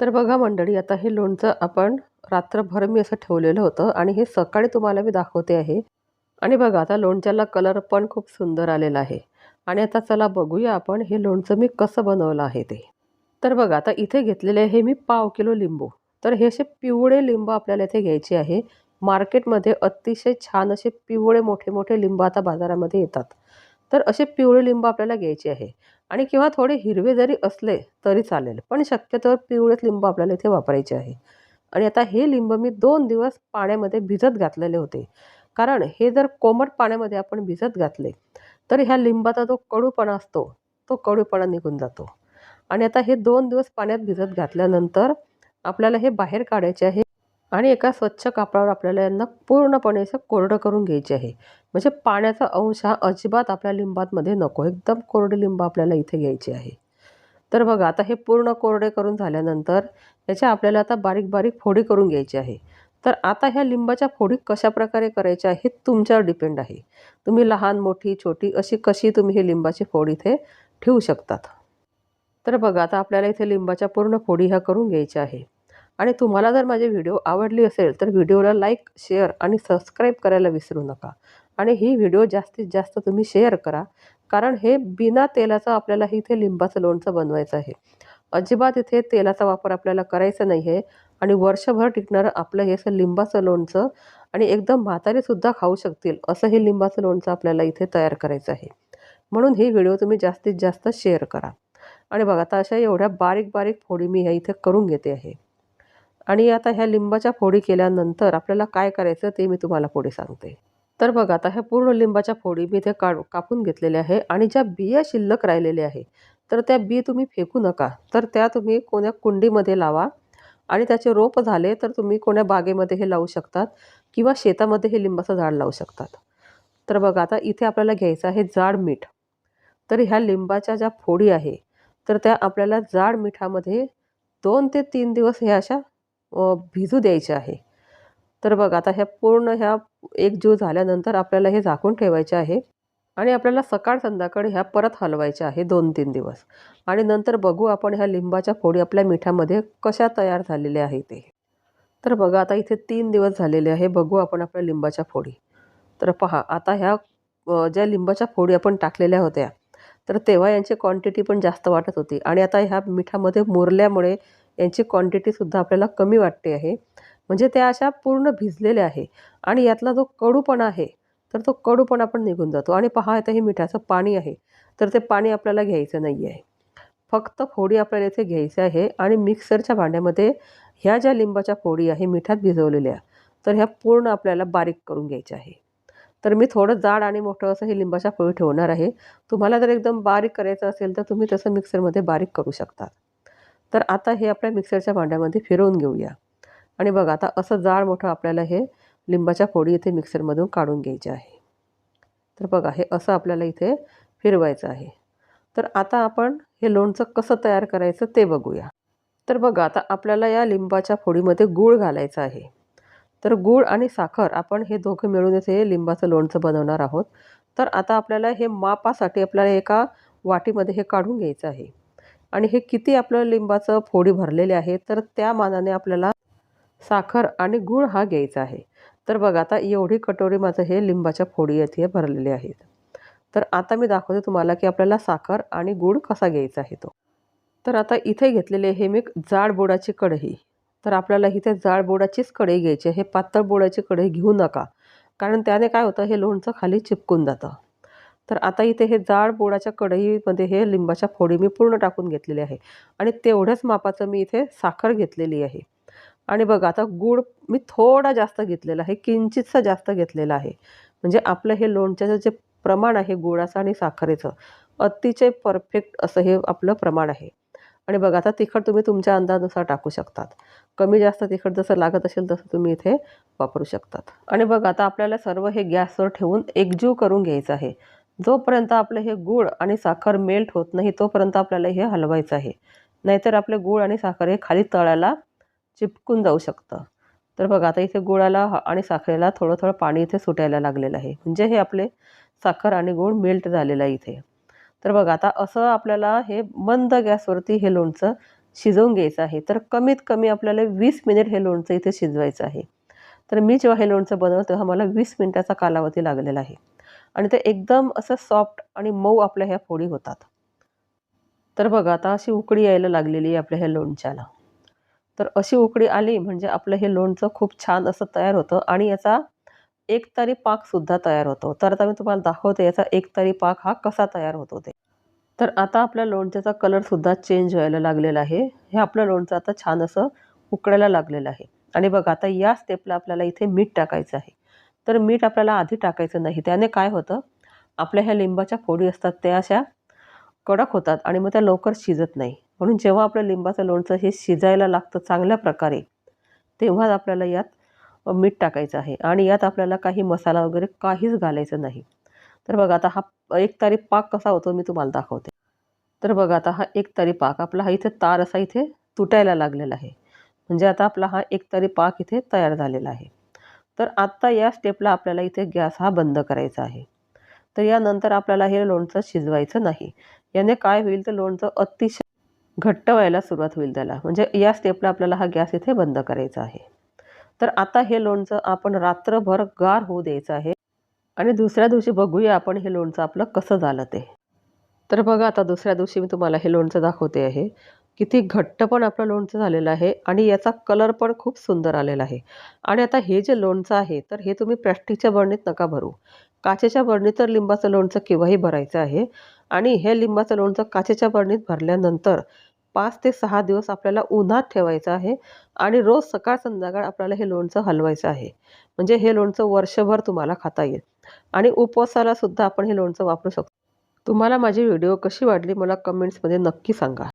तर बघा मंडळी आता हे लोणचं आपण रात्रभर मी असं ठेवलेलं होतं आणि हे सकाळी तुम्हाला मी दाखवते आहे. आणि बघा आता लोणच्याला कलर पण खूप सुंदर आलेला आहे. आणि आता चला बघूया आपण हे लोणचं मी कसं बनवलं आहे ते. तर बघा आता इथे घेतलेले आहे मी पाव किलो लिंबू. तर हे असे पिवळे लिंबू आपल्याला इथे घ्यायचे आहे. मार्केटमध्ये अतिशय छान असे पिवळे मोठे मोठे लिंबू आता बाजारामध्ये येतात. तर असे पिवळे लिंबू आपल्याला घ्यायचे आहे. आणि किंवा थोडे हिरवे जरी असले तरी चालेल पण शक्यतोवर पिवळेच लिंबू आपल्याला इथे वापरायचे आहे. आणि आता हे लिंब मी दोन दिवस पाण्यामध्ये भिजत घातलेले होते. कारण हे जर कोमट पाण्यामध्ये आपण भिजत घातले तर ह्या लिंबाचा जो कडूपणा असतो तो कडूपणा निघून जातो. आणि आता हे दोन दिवस पाण्यात भिजत घातल्यानंतर आपल्याला हे बाहेर काढायचे आहे. आणि एका स्वच्छ कापडावर आपल्याला यांना पूर्णपणे असं कोरडं करून घ्यायचे आहे. म्हणजे पाण्याचा अंश हा अजिबात आपल्या लिंबामध्ये नको एकदम कोरडे लिंब आपल्याला इथे घ्यायचे आहे. तर बघा आता हे पूर्ण कोरडे करून झाल्यानंतर याच्या आपल्याला आता बारीक बारीक फोडी करून घ्यायची आहे. तर आता ह्या लिंबाच्या फोडी कशा प्रकारे करायच्या हे तुमच्यावर डिपेंड आहे. तुम्ही लहान मोठी छोटी अशी कशी तुम्ही हे लिंबाची फोड इथे ठेवू शकतात. तर बघा आता आपल्याला इथे लिंबाच्या पूर्ण फोडी ह्या करून घ्यायच्या आहे. आणि तुम्हाला जर माझे व्हिडिओ आवडली असेल तर व्हिडिओला लाईक शेअर आणि सबस्क्राईब करायला विसरू नका. आणि ही व्हिडिओ जास्तीत जास्त तुम्ही शेअर करा कारण हे बिना तेलाचं आपल्याला इथे लिंबाचं लोणचं बनवायचं आहे. अजिबात इथे तेलाचा वापर आपल्याला करायचा नाही आहे आणि वर्षभर टिकणारं आपलं हे असं लिंबाचं लोणचं आणि एकदम म्हातारीसुद्धा खाऊ शकतील असं हे लिंबाचं लोणचं आपल्याला इथे तयार करायचं आहे. म्हणून ही व्हिडिओ तुम्ही जास्तीत जास्त शेअर करा. आणि बघा आता अशा एवढ्या बारीक बारीक फोडी मी ह्या इथे करून घेते आहे. आणि आता ह्या लिंबाच्या फोडी केल्यानंतर आपल्याला काय करायचं ते मी तुम्हाला पुढे सांगते. तर बघा आता ह्या पूर्ण लिंबाच्या फोडी मी इथे काढ कापून घेतलेल्या आहे आणि ज्या बिया शिल्लक राहिलेल्या आहे तर त्या बी तुम्ही फेकू नका. तर त्या तुम्ही कोण्या कुंडीमध्ये लावा आणि त्याचे रोप झाले तर तुम्ही कोण्या बागेमध्ये हे लावू शकतात किंवा शेतामध्ये हे लिंबाचं झाड लावू शकतात. तर बघा आता इथे आपल्याला घ्यायचं आहे जाड मीठ. तर ह्या लिंबाच्या ज्या फोडी आहे तर त्या आपल्याला जाड मिठामध्ये दोन ते तीन दिवस ह्या अशा भिजू द्यायचे आहे. तर बघा आता ह्या पूर्ण ह्या एक जीव झाल्यानंतर आपल्याला हे झाकून ठेवायचे आहे आणि आपल्याला सकाळ संध्याकाळी ह्या परत हलवायच्या आहे दोन तीन दिवस. आणि नंतर बघू आपण ह्या लिंबाच्या फोडी आपल्या मिठामध्ये कशा तयार झालेल्या आहे ते तर बघा आता इथे तीन दिवस झालेले आहे. बघू आपण आपल्या लिंबाच्या फोडी. तर पहा आता ह्या ज्या लिंबाच्या फोडी आपण टाकलेल्या होत्या तर तेव्हा यांची क्वांटिटी पण जास्त वाटत होती. आणि आता ह्या मिठामध्ये मुरल्यामुळे यांची क्वांटिटीसुद्धा आपल्याला कमी वाटते आहे. म्हणजे त्या अशा पूर्ण भिजलेल्या आहे. आणि यातला जो कडूपणा आहे तर तो कडूपणा पण निघून जातो. आणि पहा आता हे मिठाचं पाणी आहे तर ते पाणी आपल्याला घ्यायचं नाही आहे फक्त फोडी आपल्याला इथे घ्यायचं आहे आणि मिक्सरच्या भांड्यामध्ये ह्या ज्या लिंबाच्या फोडी आहे मिठात भिजवलेल्या तर ह्या पूर्ण आपल्याला बारीक करून घ्यायच्या आहे. तर मी थोडं जाड आणि मोठं असं हे लिंबाच्या फोडी ठेवणार आहे. तुम्हाला जर एकदम बारीक करायचं असेल तर तुम्ही तसं मिक्सरमध्ये बारीक करू शकता. तर आता हे आपल्या मिक्सरच्या भांड्यामध्ये फिरवून घेऊया. आणि बघा आता असं जाड मोठं आपल्याला हे लिंबाच्या फोडी इथे मिक्सरमधून काढून घ्यायचे आहे. तर बघा हे असं आपल्याला इथे फिरवायचं आहे. तर आता आपण हे लोणचं कसं तयार करायचं ते बघूया. तर बघा आता आपल्याला या लिंबाच्या फोडीमध्ये गूळ घालायचं आहे. तर गूळ आणि साखर आपण हे दोघं मिळून हे लिंबाचं लोणचं बनवणार आहोत. तर आता आपल्याला हे मापासाठी आपल्याला एका वाटीमध्ये हे काढून घ्यायचं आहे. आणि हे किती आपलं लिंबाचं फोडी भरलेले आहे तर त्या मानाने आपल्याला साखर आणि गूळ हा घ्यायचा आहे. तर बघा आता एवढी कटोरी माझं हे लिंबाच्या फोडी येथे भरलेले आहेत. तर आता मी दाखवते तुम्हाला की आपल्याला साखर आणि गूळ कसा घ्यायचा आहे तो. तर आता इथे घेतलेले हे मी जाड बोडाची कढई. तर आपल्याला इथे जाड बोडाचीच कढई घ्यायची आहे. पातळ बोडाची कढई घेऊ नका कारण त्याने काय होतं हे लोणचं खाली चिपकून जातं. तर आता इथे हे जाड बोडाच्या कढईमध्ये हे लिंबाच्या फोडी मी पूर्ण टाकून घेतलेले आहे. आणि तेवढ्याच मापाचं मी इथे साखर घेतलेली आहे. आणि बघा आता गूळ मी थोडा जास्त घेतलेला आहे किंचितसा जास्त घेतलेला आहे. म्हणजे आपलं हे लोणच्याचं जे प्रमाण आहे गुळाचं आणि साखरेचं अतिशय परफेक्ट असं हे आपलं प्रमाण आहे. आणि बघा आता तिखट तुम्ही तुमच्या अंदाजानुसार टाकू शकतात. कमी जास्त तिखट जसं लागत असेल तसं तुम्ही इथे वापरू शकतात. आणि बघा आता आपल्याला सर्व हे गॅसवर ठेवून एकजीव करून घ्यायचं आहे. जोपर्यंत आपलं हे गूळ आणि साखर मेल्ट होत नाही तोपर्यंत आपल्याला हे हलवायचं आहे. नाहीतर आपले गूळ आणि साखर हे खाली तळाला चिपकून जाऊ शकतं. तर बघा आता इथे गुळाला आणि साखरेला थोडं थोडं पाणी इथे सुटायला लागलेलं आहे. म्हणजे हे आपले साखर आणि गूळ मेल्ट झालेलं आहे इथे. तर बघा आता असं आपल्याला हे मंद गॅसवरती हे लोणचं शिजवून घ्यायचं आहे. तर कमीत कमी आपल्याला वीस मिनिट हे लोणचं इथे शिजवायचं आहे. तर मी जेव्हा हे लोणचं बनवलं तेव्हा मला वीस मिनिटाचा कालावधी लागलेला आहे. आणि ते एकदम असं सॉफ्ट आणि मऊ आपल्या ह्या फोडी होतात. तर बघा आता अशी उकडी यायला लागलेली आहे आपल्या ह्या लोणच्याला. तर अशी उकडी आली म्हणजे आपलं हे लोणचं खूप छान असं तयार होतं आणि याचा एक तारी पाकसुद्धा तयार होतो. तर आता मी तुम्हाला दाखवते याचा एक तारी पाक हा कसा तयार होतो ते. तर आता आपल्या लोणच्याचा कलरसुद्धा चेंज व्हायला लागलेला आहे. हे आपलं लोणचं आता छान असं उकडायला लागलेलं आहे. आणि बघा आता या स्टेपला आपल्याला इथे मीठ टाकायचं आहे. तर मीठ आपल्याला आधी टाकायचं नाही. त्याने काय होतं? आपल्या ह्या लिंबाच्या फोडी असतात त्या अशा कडक होतात आणि मग त्या लवकर शिजत नाही. म्हणून जेव्हा आपलं लिंबाचं लोणचं हे शिजायला लागतं चांगल्या प्रकारे तेव्हाच आपल्याला यात मीठ टाकायचं आहे आणि यात आपल्याला काही मसाला वगैरे काहीच घालायचं नाही. तर बघा आता हा एक तारी पाक कसा होतो मी तुम्हाला दाखवते. तर बघा आता हा एक तारी पाक आपला हा इथे तार असा इथे तुटायला लागलेला आहे. म्हणजे आता आपला हा एक तारी पाक इथे तयार झालेला आहे. तर आत्ता या स्टेपला आपल्याला इथे गॅस हा बंद करायचा आहे. तर यानंतर आपल्याला हे लोणचं शिजवायचं नाही. याने काय होईल तर लोणचं अतिशय घट्ट व्हायला सुरुवात होईल त्याला. म्हणजे या स्टेपला आपल्याला हा गॅस इथे बंद करायचा आहे. तर आता हे लोणचं आपण रात्रभर गार होऊ द्यायचं आहे. आणि दुसऱ्या दिवशी बघूया आपण हे लोणचं आपलं कसं झालं ते. तर बघा आता दुसऱ्या दिवशी मी तुम्हाला हे लोणचं दाखवते आहे. किती घट्ट पण आपलं लोणचं झालेलं आहे आणि याचा कलर पण खूप सुंदर आलेला आहे. आणि आता हे जे लोणचं आहे तर हे तुम्ही प्लॅस्टिकच्या बरणीत नका भरू. काचेच्या बरणीत तर लिंबाचं लोणचं केव्हाही भरायचं आहे. आणि हे लिंबाचं लोणचं काचेच्या बरणीत भरल्यानंतर पाच ते सहा दिवस आपल्याला उन्हात ठेवायचं आहे आणि रोज सकाळ संध्याकाळ आपल्याला हे लोणचं हलवायचं आहे. म्हणजे हे लोणचं वर्षभर तुम्हाला खाता येईल. आणि उपवासाला सुद्धा आपण हे लोणचं वापरू शकतो. तुम्हाला माझी व्हिडिओ कशी वाटली मला कमेंट्समध्ये नक्की सांगा.